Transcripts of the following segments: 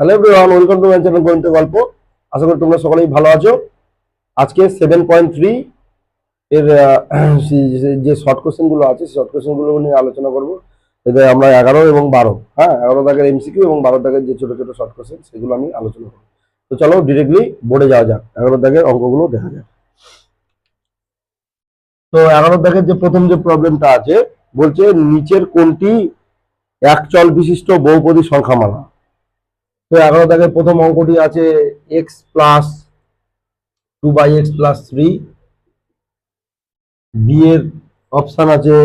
Hello everyone welcome to my channel গণিত গল্প আশা করি তোমরা সকলেই ভালো আছো। আজকে সেভেন পয়েন্ট থ্রি এর যে- শর্ট কোশ্চেনগুলো আছে শর্ট কোশ্চেনগুলো নিয়ে আলোচনা করব। এতে আমরা এগারো এবং বারো হ্যাঁ? এগারো দাগের এমসিকিউ এবং বারো দাগের যে ছোট ছোট শর্ট কোশ্চেন সেগুলো আমি আলোচনা করব। তো চলো ডিরেক্টলি বোর্ডে যাওয়া যাক। এগারো দাগের অঙ্কগুলো দেখা যাক। তো এগারো দাগের যে প্রথম যে প্রবলেমটা আছে, বলছে নিচের কোনটি এক চল বিশিষ্ট বহুপদী সংখ্যামালা? তো এগারো দাগের প্রথম অঙ্কটি আছে X plus two by X plus three B এর অপশন আছে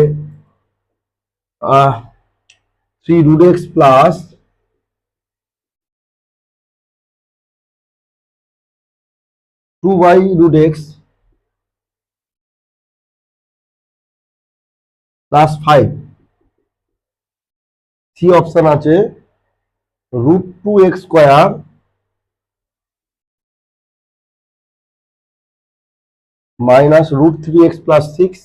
three root X plus two by root X plus five C option আছে root two X square minus root three X plus six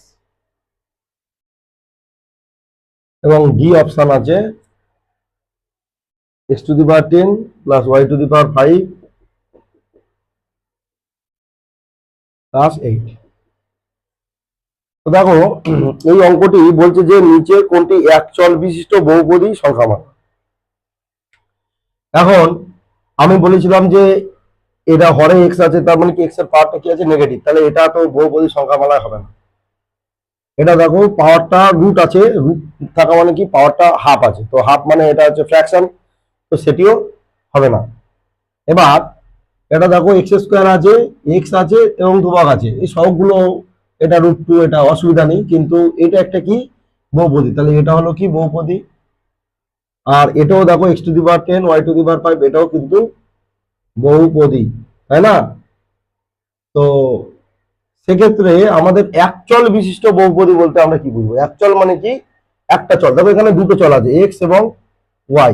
এবং D option আছে X to the power ten plus Y to the power five plus eight তো দেখো, এই অঙ্কটি বলছে যে নিচে কোনটি এক চল বিশিষ্ট বহুপদী সংখ্যামান এখন আমি বলেছিলাম যে এটা হরে এক্স আছে, তার মানে কি এক্সের পাওয়ারটা কি আছে? নেগেটিভ তাহলে এটা তো বহুপদী সংখ্যামালায় হবে না। এটা দেখো পাওয়ারটা রুট আছে রুট থাকা মানে কি? পাওয়ারটা হাফ আছে। তো হাফ মানে এটা হচ্ছে ফ্র্যাকশন তো সেটিও হবে না। এবার এটা দেখো এক্স স্কোয়ার আছে এক্স আছে এবং ধ্রুবক আছে। এই সবগুলো এটা রুট টু এটা অসুবিধা নেই। কিন্তু এটা একটা কি? বহুপদী। তাহলে এটা হলো কি? বহুপদী। আর এটাও দেখো X to the power ten Y to the power five এটাও কিন্তু বহুপদী, তাই না? তো সেক্ষেত্রে আমাদের একচল বিশিষ্ট বহুপদী বলতে আমরা কি বুঝব? একচল মানে কি? একটা চল। দেখো এখানে দুটো চল আছে এক্স এবং ওয়াই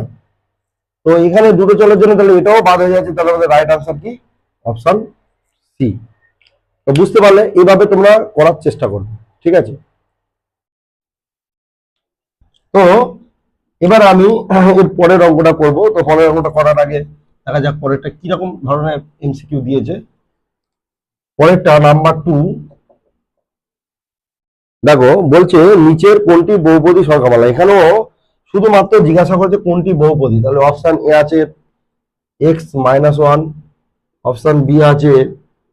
তো এখানে দুটো চলের জন্য তাহলে এটাও বাদ হয়ে যাচ্ছে, তাহলে আমাদের রাইট আনসার কি? অপশন সি তো বুঝতে পারলে এইভাবে তোমরা করার চেষ্টা করবে, ঠিক আছে? তো এবার আমি এর পরের অঙ্কটা করব। তো পরের অঙ্কটা করার আগে দেখা যাক পরেরটা কীরকম ধরনের এমসিকিউ দিয়েছে। পরেরটা নাম্বার টু দেখো, বলছে, নিচের কোনটি বহুপদী সংখ্যামালা? এখানেও শুধুমাত্র জিজ্ঞাসা করছে কোনটি বহুপদী। তাহলে অপশন এ আছে x minus one option B আছে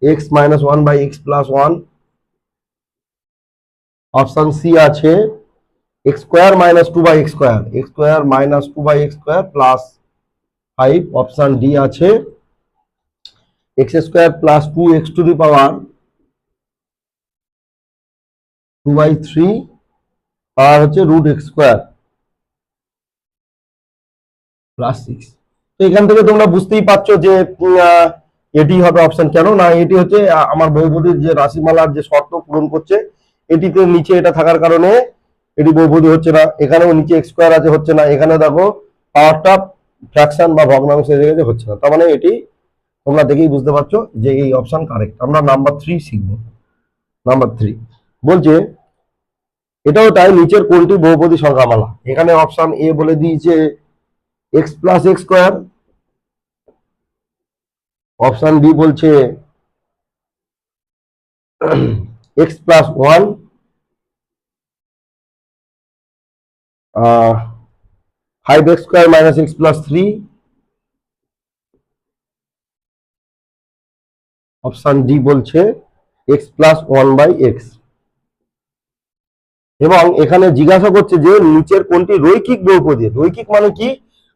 x minus one by x plus one option C আছে x square minus two by x square. X square minus two by x square plus five, option D আছে। X square plus two x two the power two by three আর হচ্ছে root x square plus six. তো এখান থেকে তোমরা বুঝতেই পারছ যে এটি হবে অপশন কেন? না, এটি হচ্ছে আমার বহুপদীর যে রাশিমালার যে শর্ত পূরণ করছে, এটিতে নিচে এটা থাকার কারণে এটি বহুপদী হচ্ছে না, এখানেও নিচে এক্স স্কোয়ার আছে, হচ্ছে না এখানে দেখো পাওয়ারটা ফ্র্যাকশন বা ভগ্নাংশ এসে গেছে হচ্ছে না। তার মানে এটি তোমরা দেখেই বুঝতে পারছ যে এই অপশন কারেক্ট আমরা নাম্বার থ্রি শিখব। নাম্বার থ্রি বলছে, এটাও তাই নিচের কোনটি বহুপদী সংখ্যামালা। এখানে অপশন এ বলে দিয়েছে x plus x square option B বলছে x plus one five x square minus x plus three option D বলছে x plus one by x. এবং এখানে জিজ্ঞাসা করছে যে নিচের কোনটি রৈখিক বহুপদী? রৈখিক মানে কি?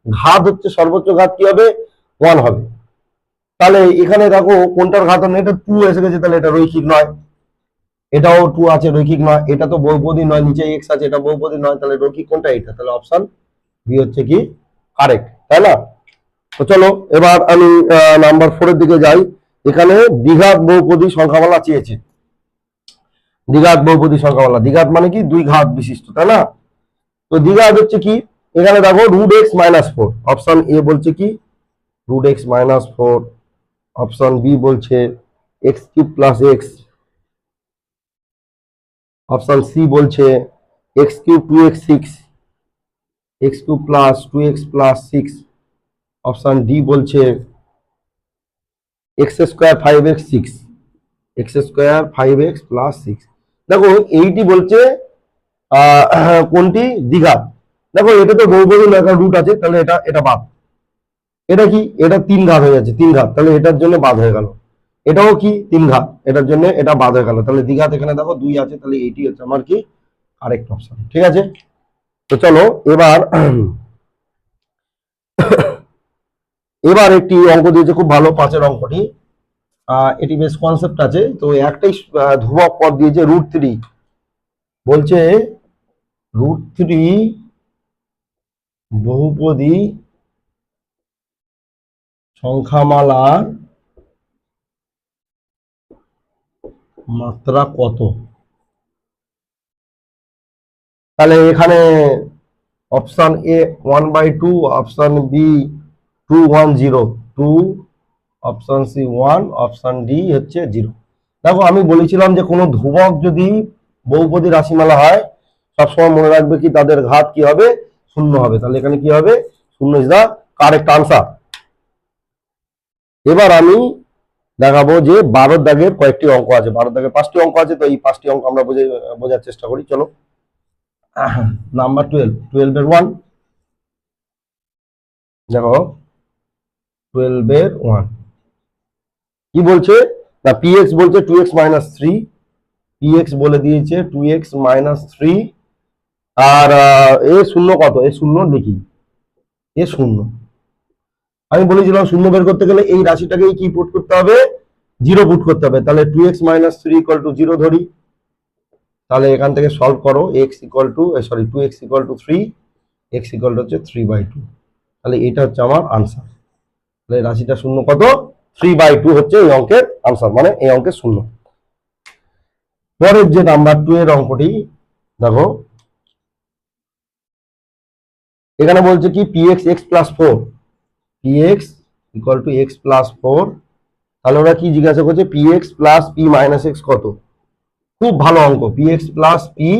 ঘাত হচ্ছে সর্বোচ্চ ঘাত কি হবে? ওয়ান হবে। তাহলে এখানে দেখো কোনটার ঘাত এটা টু এসে গেছে, তাহলে এটা রৈখিক নয়। এটাও টু আছে, রৈখিক নয়। এটা তো বহুপদী নয় নিচে এক্স আছে, এটা বহুপদী নয়, তাহলে রৈখিক কোনটা? এটা তাহলে অপশন বি হচ্ছে কি কারেক্ট তাই না? তো চলো, এবার আমি নাম্বার ফোরের দিকে যাই। এখানে দ্বিঘাত বহুপদী সংখ্যামালা চেয়েছে। দ্বিঘাত বহুপদী সংখ্যামালা, দ্বিঘাত মানে কি? দুই ঘাত বিশিষ্ট, তাই না? তো দ্বিঘাত হচ্ছে কি? এখানে দেখো root x minus four option A বলছে কি? Root x minus four option B বলছে x cube plus x option C বলছে x cube two x six, x cube plus two x plus six. Option D বলছে x square five x six, x square five x plus six. দেখো এইটি বলছে কোনটি? দীঘা। দেখো এটা তো বহুবহুল একটা রুট আছে, তাহলে এটা এটা বাদ। এটা কি? এটা তিন ঘাত হয়ে যাচ্ছে, তিন ঘাত। তাহলে এটার জন্য বাদ হয়ে গেল। এটাও কি? তিন ঘাত। এটার জন্য এটা বাদ হয়ে গেল। তাহলে দীঘাত এখানে দেখো দুই আছে, তাহলে এইটি হচ্ছে আমার কি? আরেকট অপশন ঠিক আছে? তো চলো, এবার এবার একটি অঙ্ক দিয়েছে, খুব ভালো, পাঁচের অঙ্কটি। এটি বেশ কনসেপ্ট আছে। তো একটাই ধ্রুবক পদ দিয়েছে রুট থ্রি বলছে রুট থ্রি বহুপদী সংখ্যামালার মাত্রা কত? তাহলে এখানে option A one by two option B two one zero two option C one option D হচ্ছে জিরো দেখো, আমি বলেছিলাম যে কোনো ধ্রুবক যদি বহুপদী রাশিমালা হয়, সবসময় মনে রাখবে কি তাদের ঘাত কি হবে? শূন্য হবে। তাহলে এখানে কি হবে? শূন্য ইজ দা কারেক্ট আনসার এবার আমি দেখাবো যে বারোর দাগের কয়েকটি অঙ্ক আছে। বারোর দাগের পাঁচটি অঙ্ক আছে, তো এই পাঁচটি অঙ্ক আমরা বুঝে বোঝার চেষ্টা করি। চলো। নাম্বার টুয়েলভ টুয়েলভের ওয়ান দেখো। টুয়েলভের ওয়ান কি বলছে? না পিএক্স বলছে two x minus three p x বলে দিয়েছে টু এক্স মাইনাস থ্রি আর এ শূন্য কত? এ শূন্য লিখি। এ শূন্য। আমি বলেছিলাম শূন্য বের করতে গেলে এই রাশিটাকেই কি পুট করতে হবে? জিরো পুট করতে হবে। তাহলে two x minus three equal to zero ধরি। তাহলে এখান থেকে সলভ করো। X equal to sorry two x equal to three x equal to হচ্ছে থ্রি বাই টু তাহলে এটা হচ্ছে আমার আনসার তাহলে রাশিটা শূন্য কত? থ্রি বাই টু হচ্ছে এই অঙ্কের আনসার মানে এই অঙ্কের শূন্য। পরের যে নাম্বার টু এর অঙ্কটি, দেখো। এখানে বলছে কি p x x plus four p x equal to x plus four তাহলে ওরা কি জিজ্ঞাসা করছে? P x plus p minus x কত? খুব ভালো অঙ্ক। P x plus p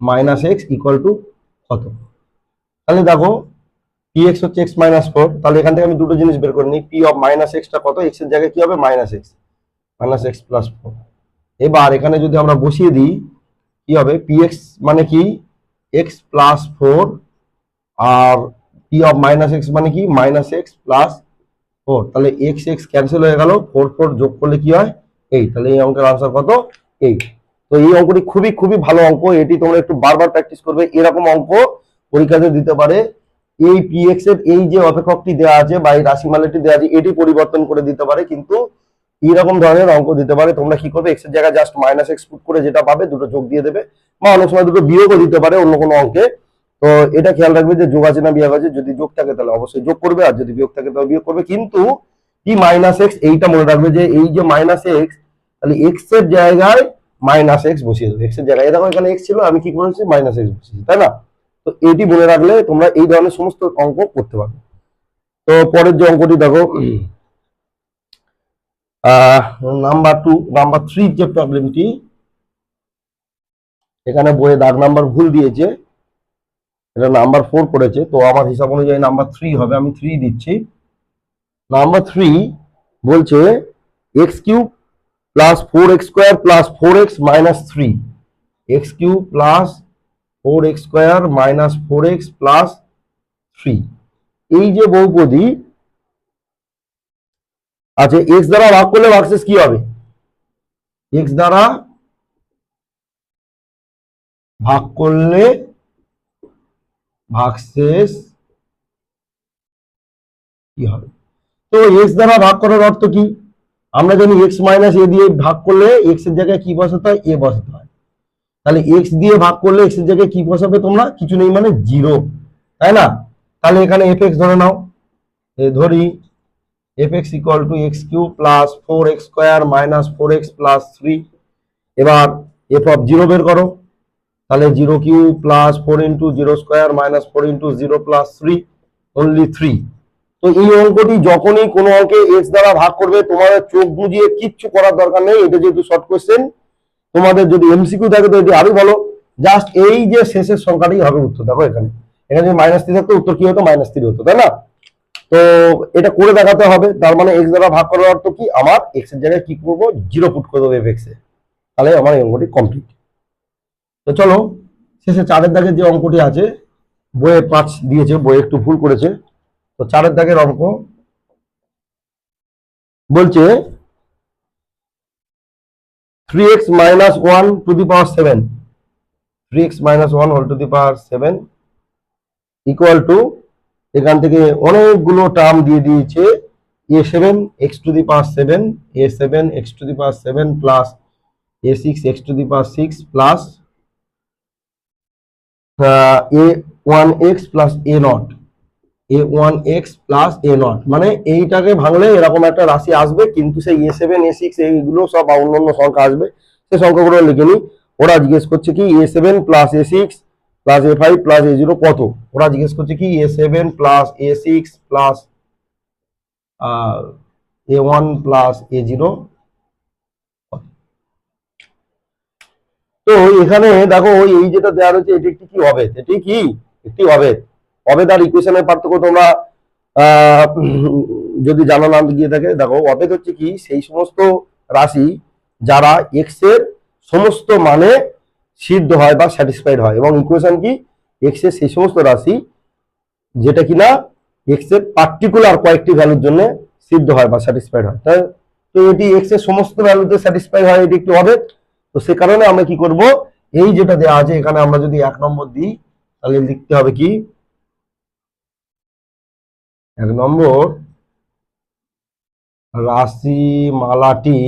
minus x equal to কত? তাহলে দেখো পি এক্স হচ্ছে এক্স মাইনাস ফোর তাহলে এখান থেকে আমি দুটো জিনিস বের করে নিই। পি অফ মাইনাস এক্সটা কত? এক্স জায়গায় কি হবে? Minus x minus x plus four এবার এখানে যদি আমরা বসিয়ে দিই, কি হবে? পি এক্স মানে কি? এক্স প্লাস ফোর আর পি অফ মাইনাস এক্স মানে কি? মাইনাস এক্স প্লাস ফোর তাহলে এক্স এক্স ক্যান্সেল হয়ে গেল ফোর ফোর যোগ করলে কি হয়? এইট তাহলে এই অঙ্কের আনসার কত? এইট তো এই অঙ্কটি খুবই খুবই ভালো অঙ্ক। এটি তোমরা একটু বারবার প্র্যাকটিস করবে। এরকম অঙ্ক পরীক্ষাতে দিতে পারে। এই পিএক্স এর এই যে অপেক্ষকটি দেওয়া আছে বা এই রাশিমালাটি দেওয়া আছে, এটি পরিবর্তন করে দিতে পারে। কিন্তু এইরকম ধরনের অঙ্ক দিতে পারে। তোমরা কি করবে? এক্সের জায়গায় জাস্ট মাইনাস এক্স পুট করে যেটা পাবে, দুটো যোগ দিয়ে দেবে। বা অনেক সময় দুটো বিয়োগও দিতে পারে অন্য কোনো অঙ্কে। তো এটা খেয়াল রাখবে যে যোগ আছে না বিয়োগ আছে, যদি যোগ থাকে তাহলে অবশ্যই যোগ করবে, আর যদি বিয়োগ থাকে তাহলে বিয়োগ করবে। কিন্তু কি মাইনাস এক্স এইটা মনে রাখবে যে এই যে মাইনাস এক্স তাহলে এক্সের জায়গায় মাইনাস এক্স বসিয়ে দেবে। এক্সের জায়গায় দেখো এখানে এক্স ছিল, আমি কি করেছি? মাইনাস এক্স বসিয়েছি, তাই না? তো এটি মনে রাখলে তোমরা এই ধরনের সমস্ত অঙ্ক করতে পারবে। তো পরের যে অঙ্কটি দেখো নাম্বার টু নাম্বার থ্রি যে প্রবলেমটি এখানে বইয়ে দাগ নাম্বার ভুল দিয়েছে। এটা নাম্বার ফোর করেছে তো আমার হিসাব অনুযায়ী নাম্বার থ্রি হবে, আমি থ্রি দিচ্ছি। নাম্বার থ্রি বলছে x cube plus four x square plus four x minus three x cube plus four x square minus four x plus three এই যে বহুপদী আচ্ছা এক্স দ্বারা ভাগ করলে ভাগশেষ কি হবে? এক্স দ্বারা ভাগ করলে ভাগশেষ কি হবে? তো এক্স দ্বারা ভাগ করার অর্থ কি? আমরা জানি এক্স মাইনাস এ দিয়ে ভাগ করলে এক্সের জায়গায় কি বসাতে হয়? এ বসাতে হয়। তাহলে এক্স দিয়ে ভাগ করলে এক্সের জায়গায় কি বসাবে তোমরা? কিছু নেই মানে জিরো তাই না? তাহলে এখানে এফ এক্স ধরে নাও। ধরি f x equal to x cube plus four x square minus four x plus three এবার এফ অফ জিরো বের করো। তাহলে zero cube plus four into zero square minus four into zero plus three only three তো এই অঙ্কটি যখনই কোনো অঙ্কে এক্স দ্বারা ভাগ করবে, তোমাদের চোখ বুঝিয়ে কিচ্ছু করার দরকার নেই, এটা যেহেতু শর্ট কোয়েশ্চেন তোমাদের যদি এমসিকিউ থাকে তো এটি আরও ভালো। জাস্ট এই যে শেষের সংখ্যাটাই হবে উত্তর, দেখো এখানে। এখানে যদি মাইনাস থ্রি থাকতো, উত্তর কি হতো? মাইনাস থ্রি হতো, তাই না? তো এটা করে দেখাতে হবে। তার মানে এক্স দ্বারা ভাগ করার অর্থ কি? আমার এক্সের জায়গায় কি করব? জিরো পুট করে দেবো এফ এক্স এ। তাহলে আমার এই অঙ্কটি কমপ্লিট তো চলো, শেষে চারের দাগের যে অঙ্কটি আছে, বইয়ে পাঁচ দিয়েছে, বইয়ে একটু ভুল করেছে। তো চারের দাগের অঙ্ক বলছে three x minus one two the power seven three x minus one whole two the power seven equal to এখান থেকে অনেকগুলো টার্ম দিয়ে দিয়েছে a seven x two the power seven a seven x two the power seven plus a six x two the power six plus a one x plus a nought a one x plus a nought মানে এইটাকে ভাঙলে এরকম একটা রাশি আসবে, কিন্তু সেই এ seven এ six এইগুলো সব অন্যান্য সংখ্যা আসবে। সেই সংখ্যাগুলো লিখে নি ওরা জিজ্ঞেস করছে কি a seven plus a six plus a five plus a zero কত? ওরা জিজ্ঞেস করছে কি a seven plus a six plus a one plus a zero তো এখানে দেখো এই যেটা দেওয়া রয়েছে, এটি একটি কি হবে এটি কি? একটি হবে অবেদ আর ইকুয়েশনের পার্থক্য তোমরা যদি জানা না, গিয়ে থাকে দেখো, অবেদ হচ্ছে কি? সেই সমস্ত রাশি যারা এক্সের সমস্ত মানে সিদ্ধ হয় বা স্যাটিসফাইড হয়। এবং ইকুয়েশন কি? এক্সের সেই সমস্ত রাশি যেটা কিনা এক্সের পার্টিকুলার কয়েকটি ভ্যালুর জন্য সিদ্ধ হয় বা স্যাটিসফাইড হয়। তাই তো এটি এক্সের সমস্ত ভ্যালুতে স্যাটিসফাইড হয়, এটি একটি অবেদ। তো সে কারণে আমরা কি করব? এই যেটা দেওয়া আছে, এখানে আমরা যদি এক নম্বর দিই, তাহলে লিখতে হবে কি? এক নম্বর রাশিমালাটি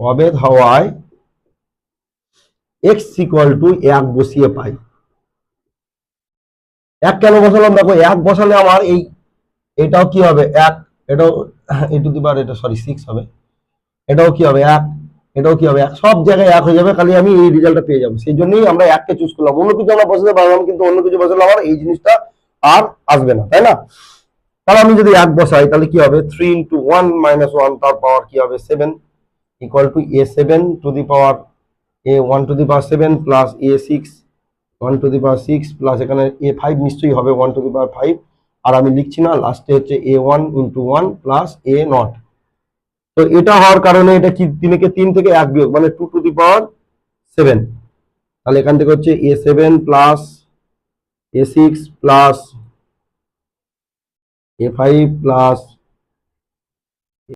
অবেদ হওয়ায় এক্স ইকুয়াল টু এক বসিয়ে পাই। এক কেন বসালাম? দেখো, এক বসালে আমার এই, এটাও কি হবে? এক, এটাও, এ টু দি বার এটা সরি সিক্স হবে। এটাও কি হবে এক? এটাও কি হবে এক? সব জায়গায় এক হয়ে যাবে, খালি আমি এই রেজাল্টটা পেয়ে যাব। সেই জন্যই আমরা এককে চুজ করলাম। অন্য কিছু আমরা বসাতে পারলাম, কিন্তু অন্য কিছু বসালে আমার এই জিনিসটা আর আসবে না, তাই না? তাহলে আমি যদি এক বসাই, তাহলে কি হবে? Three into one minus one তার পাওয়ার কি হবে? Seven equal to a seven two the power a one two the power seven plus a six one two the power six plus এখানে এ ফাইভ নিশ্চয়ই হবে one two the power five আর আমি লিখছি না লাস্টে হচ্ছে a one into one plus a nought তো এটা হওয়ার কারণে এটা কি তিনকে তিন থেকে এক বিয়োগ মানে two two the power seven তাহলে এখান থেকে হচ্ছে a seven plus a six plus a five plus